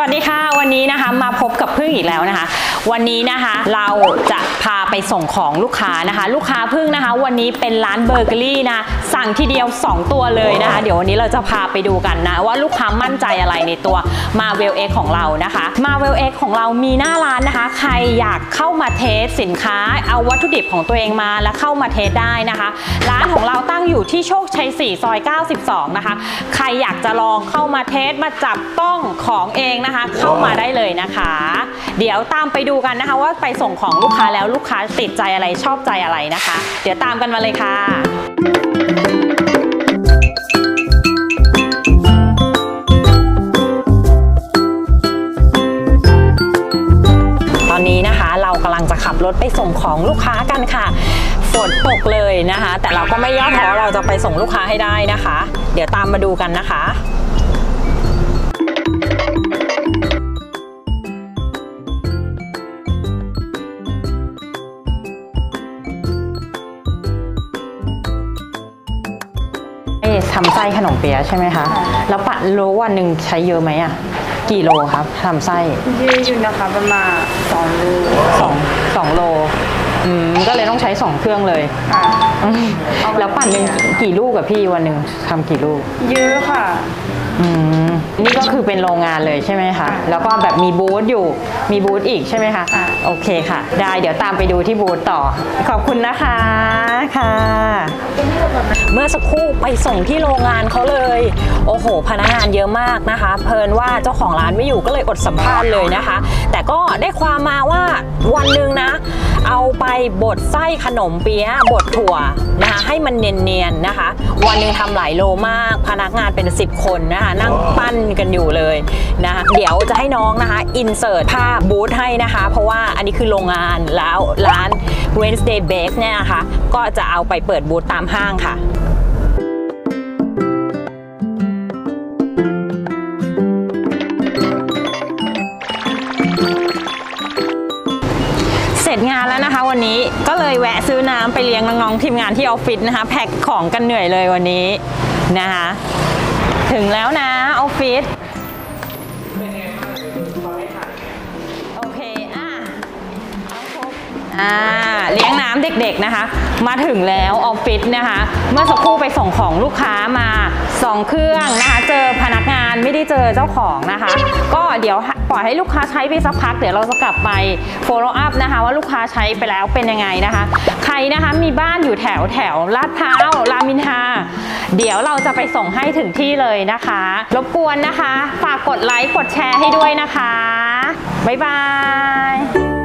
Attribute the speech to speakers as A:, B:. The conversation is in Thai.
A: สวัสดีค่ะ วันนี้นะคะมาพบกับพึ่งอีกแล้วนะคะ วันนี้นะคะเราจะพาไปส่งของลูกค้านะคะ ลูกค้าพึ่งนะคะ วันนี้เป็นร้านเบเกอรี่นะ สั่งทีเดียว 2 ตัวเลยนะคะ เดี๋ยววันนี้เราจะพาไปดูกันนะ ว่าลูกค้ามั่นใจอะไรในตัว Marvel X ของเรานะคะ Marvel X ของเรามีหน้าร้านนะคะ ใครอยากเข้ามาเทสสินค้า เอาวัตถุดิบของตัวเองมาแล้วเข้ามาเทสได้นะคะ ร้านของเราตั้งอยู่ที่โชคชัย 4 ซอย 92 นะคะ ใครอยากจะลองเข้ามาเทสมาจับต้องของเองนะคะ เข้ามาได้เลยนะคะ เดี๋ยวตามไปดูกันนะคะว่าไปส่งของลูกค้าแล้วลูกค้าติดใจอะไรชอบใจอะไรนะคะ เดี๋ยวตามกันมาเลยค่ะตอนนี้นะคะเรากำลังจะขับรถไปส่งของลูกค้ากันค่ะ ฝนตกเลยนะคะ แต่เราก็ไม่ย่อท้อเราจะไปส่งลูกค้าให้ได้นะคะ เดี๋ยวตามมาดูกันนะคะ ทำไส้ขนมเปี๊ยะใช่ไหมคะ แล้วปะรู้วันหนึ่งใช้เยอะไหมอะกี่โลครับทำไส้
B: เยอะอยู่นะคะประมาณสองลูก
A: สองสองโล อืมก็เลยต้องใช้สองเครื่องเลย
B: ค่ะ
A: อืมแล้วปั่นหนึ่งกี่ลูกกับพี่วันหนึ่งทำกี่ลูก
B: เยอะค่ะ
A: อืมนี่ก็คือเป็นโรงงานเลยใช่ไหมคะ
B: ค่ะ
A: แล้วก็แบบมีบูธอยู่ มีบูธอีกใช่ไหมคะ
B: ค่ะ
A: โอเคค่ะ ได้เดี๋ยวตามไปดูที่บูธต่อ ขอบคุณนะคะ ค่ะ เมื่อสักครู่ไปส่งที่โรงงานเขาเลย โอ้โห พนักงานเยอะมากนะคะ เพลินว่าเจ้าของร้านไม่อยู่ก็เลยอดสัมภาษณ์เลยนะคะ แต่ก็ได้ความมาว่าวันหนึ่งนะ เอาไปบดไส้ขนมเปี๊ยะบดถั่วนะคะให้มันเนียนๆนะคะ วันหนึ่งทำหลายโลมาก พนักงานเป็น 10 คนนะคะนั่งปั้นกันอยู่เลยนะคะเดี๋ยวจะให้น้องนะคะอินเสิร์ตภาพบูธให้นะคะ เพราะว่าอันนี้คือโรงงานแล้วร้าน Wednesday Bake เนี่ยนะคะก็จะเอาไปเปิดบูธตามห้างค่ะ สร็จงานแล้วนะคะ วันนี้ก็เลยแวะซื้อน้ำไปเลี้ยงน้องๆทีมงานที่ออฟฟิศนะคะ แพ็คของกันเหนื่อยเลยวันนี้นะคะ ถึงแล้วนะออฟฟิศโอเคอะเอาครบอ่าเลี้ยงน้ำเด็กๆนะคะ มาถึงแล้วออฟฟิศนะคะ เมื่อสักครู่ไปส่งของลูกค้ามาสองเครื่องนะคะ เจอพนักานไม่ได้เจอเจ้าของนะคะ ก็เดี๋ยวปล่อยให้ลูกค้าใช้ไปสักพัก เดี๋ยวเราจะกลับไป follow up นะคะ ว่าลูกค้าใช้ไปแล้วเป็นยังไงนะคะ ใครนะคะมีบ้านอยู่แถวแถวลาดพร้าวรามินทาเดี๋ยวเราจะไปส่งให้ถึงที่เลยนะคะ รบกวนนะคะ ฝากกดไลค์กดแชร์ให้ด้วยนะคะ บ๊ายบาย